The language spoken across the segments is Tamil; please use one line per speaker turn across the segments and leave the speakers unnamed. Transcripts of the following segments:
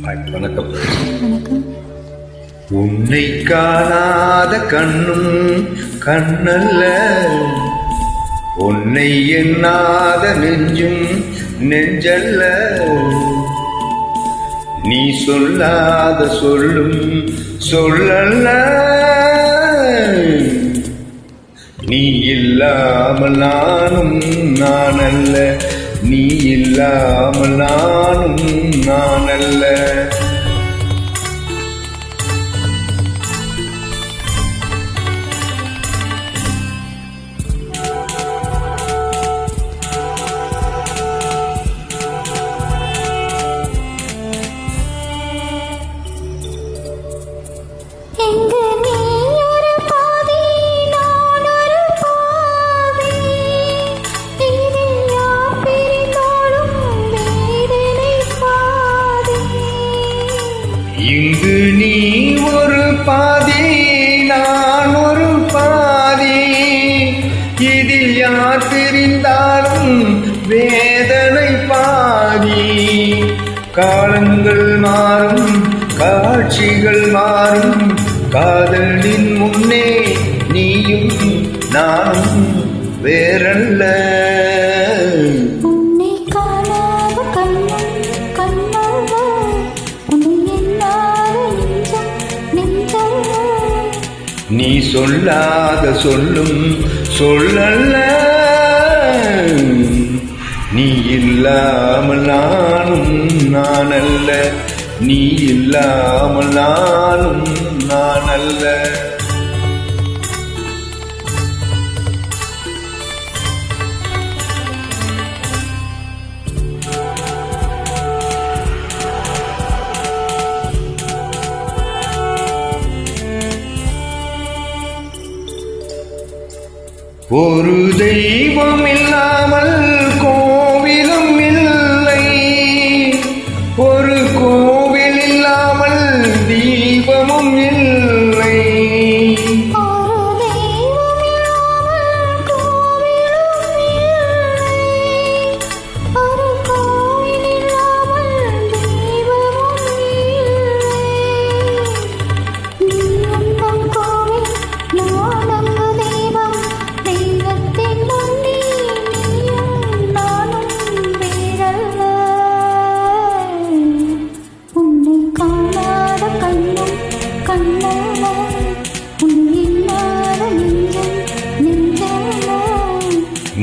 வணக்கம். உன்னை காணாத கண்ணும் கண்ணல்ல. உன்னை எண்ணாத நெஞ்சும் நெஞ்சல்ல. நீ சொல்லாத சொல்லும் சொல்லல்ல. நீ இல்லாமல் நானும் நான் அல்ல நீ இல்லாமல் நானும் நான் அல்ல இங்கு நீ ஒரு பாதி நான் ஒரு பாதி. இதில் யார் பிரிந்தாலும் வேதனை பாதி. காலங்கள் மாறும் காட்சிகள் மாறும் காதலின் முன்னே நீயும் நானும் வேறல்ல. நீ சொல்லாத சொல்லும் சொல்லல்ல. நீ இல்லாமல் நானும் நான் அல்ல நீ இல்லாமல் நானும் நான் அல்ல ஒரு தெய்வம் இல்லாமல்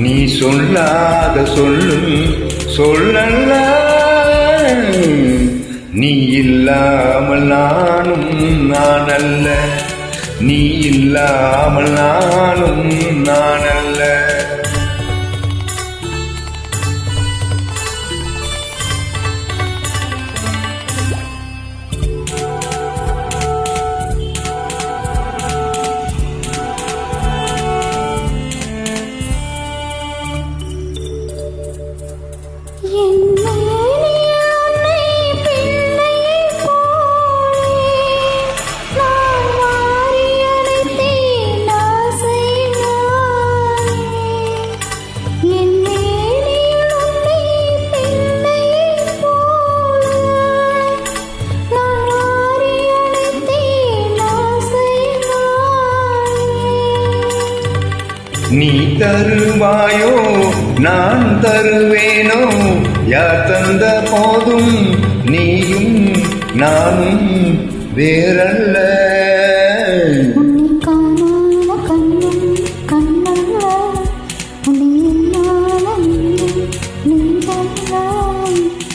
நீ
சொல்லாத சொல்லும் சொல்லல்ல. நீ இல்லாமல் நானும் நான் அல்ல நீ இல்லாமல் நானும் நான் அல்ல நீ தருவாயோ? நான் தருவேனோ? யார் தந்த போதும் நீயும் நானும் வேறல்ல.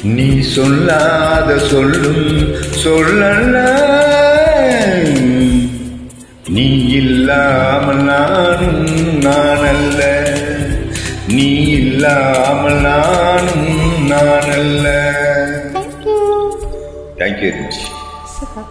நீ சொல்லாத சொல்லும் சொல்லல்ல. நீ இல்லாமல் நானும் நான் அல்ல நீ இல்லாமல் நானும் நான் அல்ல
தேங்க்யூ சூப்பர்